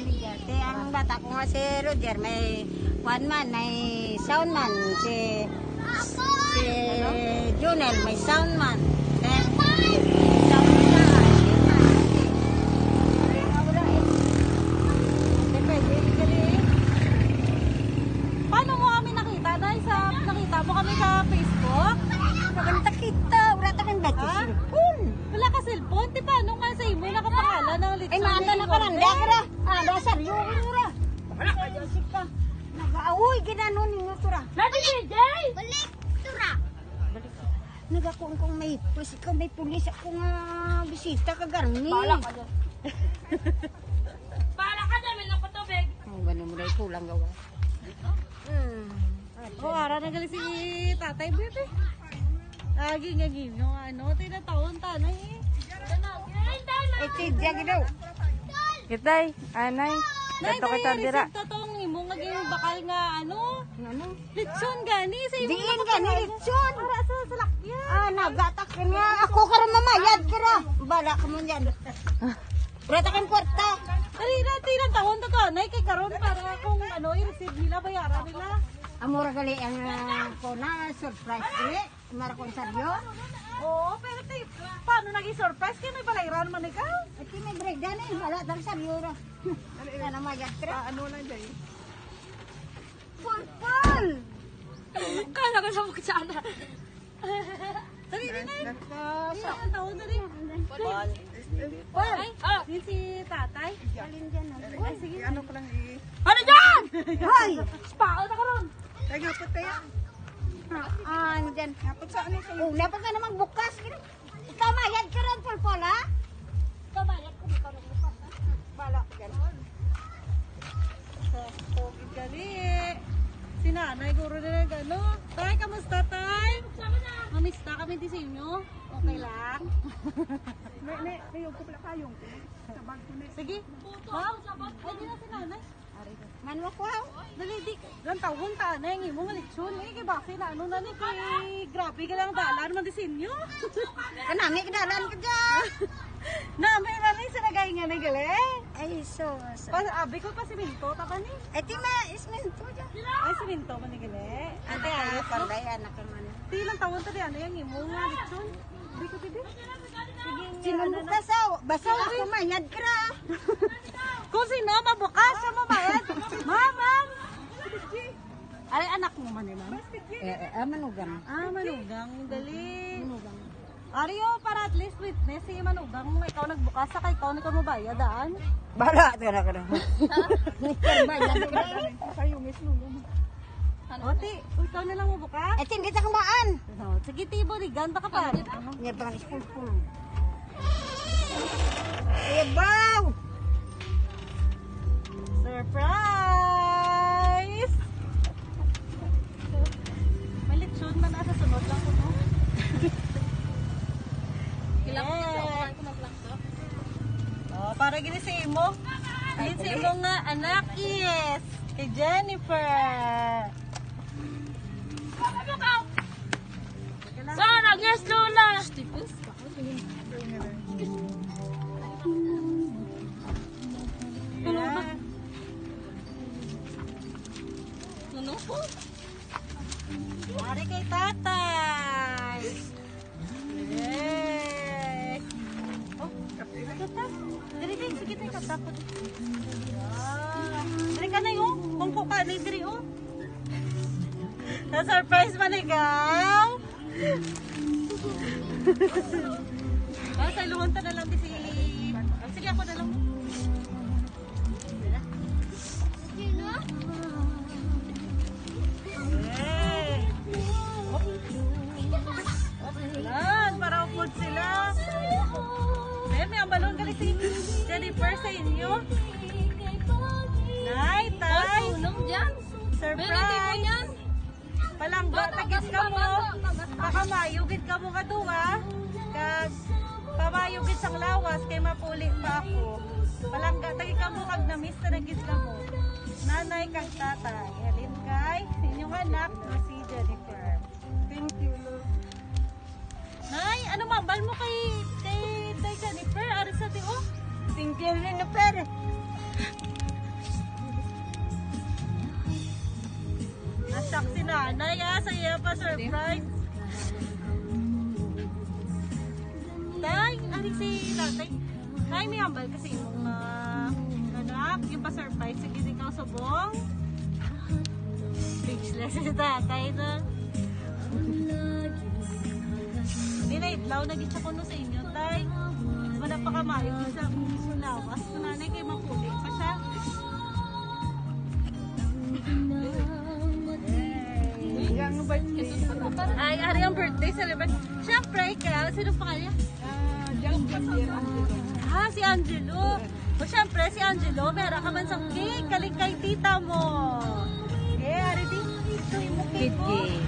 Te, ang bata ko nga si Roger, may one man, may sound man. Si, si Junel, may sound man. Paano mo kami nakita? Dahil sa nakita mo kami sa Facebook? Maganda kita, wala tayong dati Ah? cellphone. Wala ka cellphone. Di paano nga sa imo nakapangalan ng lechon? Ay, maanda na ka lang, Dasar, yung ura. Wala ka dyan, sika. Nag-aaway, ginanon ninyo, tura. Nadi DJ! Balik, tura. Balik. Nagakong kong may pulis, ikaw may pulis ako nga bisita ka garni. Bala ka dyan. Bala ka dyan, may napatubig. Ang ganun mo na kulang gawa. Hmm. O, ara na gali si tatay, bebe. Agi nga gim yung ano, tinataon tanay eh. Eh, tidya daw. Kitay, anay. Dato kita dira. Totoong imo nga gim bakal nga ano, Ano? lechon gani sa imo. Diin ka ni Litson. Para sa salakyan. Ah, nagatak ka nga. Ako ka rin mamayad ka. Bala ka mo yan. Wala kang kwarta. Dali na, tinang taon na tanay kay karon para kung ano, i-receive nila, bayaran nila. Amura gali ang ko na surprise gali. Mara kong saryo. Oo, pero tay, paano naging surprise? Kaya may balayran man ikaw. At may breakdown eh. Wala tang saryo ra. Ano na mayad ka? Ano na dyan? Full. Kala ko sa muktsana. Dali na na. Tinang taon na rin. Ay, ah, yun si tatay. Alin dyan na. Ay, sige. Ano ko lang i... Ano dyan? Hoy! Spao na karon. Ay, ngapot tayo. Ah, andyan. Ngapot sa ano kayo? Oh, dapat ka namang bukas. Ikaw mayad ka full full ha? Kamayat ko dito ng bukas. Bala ka dyan. So, pogi gali. Si nanay, guro na nag ano. Tay, kamusta tay? Mamista kami di sa inyo. Okay lang? May, may, may yung kupla kayong. Sa bag ko na. Sige. Wow, ay di na si nanay. Manwa ko ha? Dali di, lang tawon ta na yung imong lechon. Eh, kay base na ano na ni kay grabe ka lang dalan man di sa inyo. Kanami kadalan ka dyan. na, may nanay sa nagay nga ni gali. Ay, so, so. Pa, abi ko pa si Minto, taka ni. Ay, di ma, isminto dyan. Ay, si Minto man ni gali. Ate, ayos ka ba anak ka man. Di lang tawon ta di ano yung imong nga lechon. Di ko pidi. Sige, Sinunod ka sa, basta ako mayad ka na. Kung sino, mabukas siya mamayad. Ma'am, ma'am. Ay, anak mo man eh, ma'am. Eh, eh, ah, manugang. Ah, manugang. Dali. Manugang. Ariyo, para at least witness si manugang mo. Ikaw nagbukas, saka ikaw nikaw mabayad, daan. Bala, ka na ka na. Kayo mismo. O, ti, ikaw na lang mabukas. Eh, hindi sa kumaan. Sige, tibo, rigan, baka pa. Niya parang school school. Para ginising mo. Ginising mo nga anak is kay Jennifer. Sana, yes, Lola! Ano ba? Ano po? Mari kay tatay. Tayo kata ko. Ah, Diri ka na yung kung ko ka na diri oh. Na surprise man ikaw. Ah, sa ta na lang di si Sige ako na lang. Inyo. Nay, tay. Surprise. Palangga, tagis ka mo. Pakamayugid ka mo ka duwa. Kag pamayugid sang lawas kay mapuli pa ako. Palangga, tagis ka mo kag namis na nagis ka mo. Nanay kag tatay. Halin kay inyong anak na si Jennifer. Thank you, Lord. Nay, ano mambal mo kay kay kay Jennifer? Ari sa ti oh. Tingin rin na pera. Asak si nanay ah. ha, sa iya pa surprise. Tay, aling si tatay. Tay, may ambal kasi yung uh, anak, yung pa-surprise. Sige, ikaw subong. Speechless si tatay na. Hindi na itlaw, naging siya kuno sa inyo, tay. Wala pa kamayo sa sulawas. Kunanay kay mapuli pa siya. Ay, ari ang birthday celebrate. Siyempre, kaya sino pa kaya? Ah. Ah, si Angelo. O siyempre, si Angelo, meron ka man sa cake. Kaling tita mo. Eh, ari di. Ito yung mo cake ko.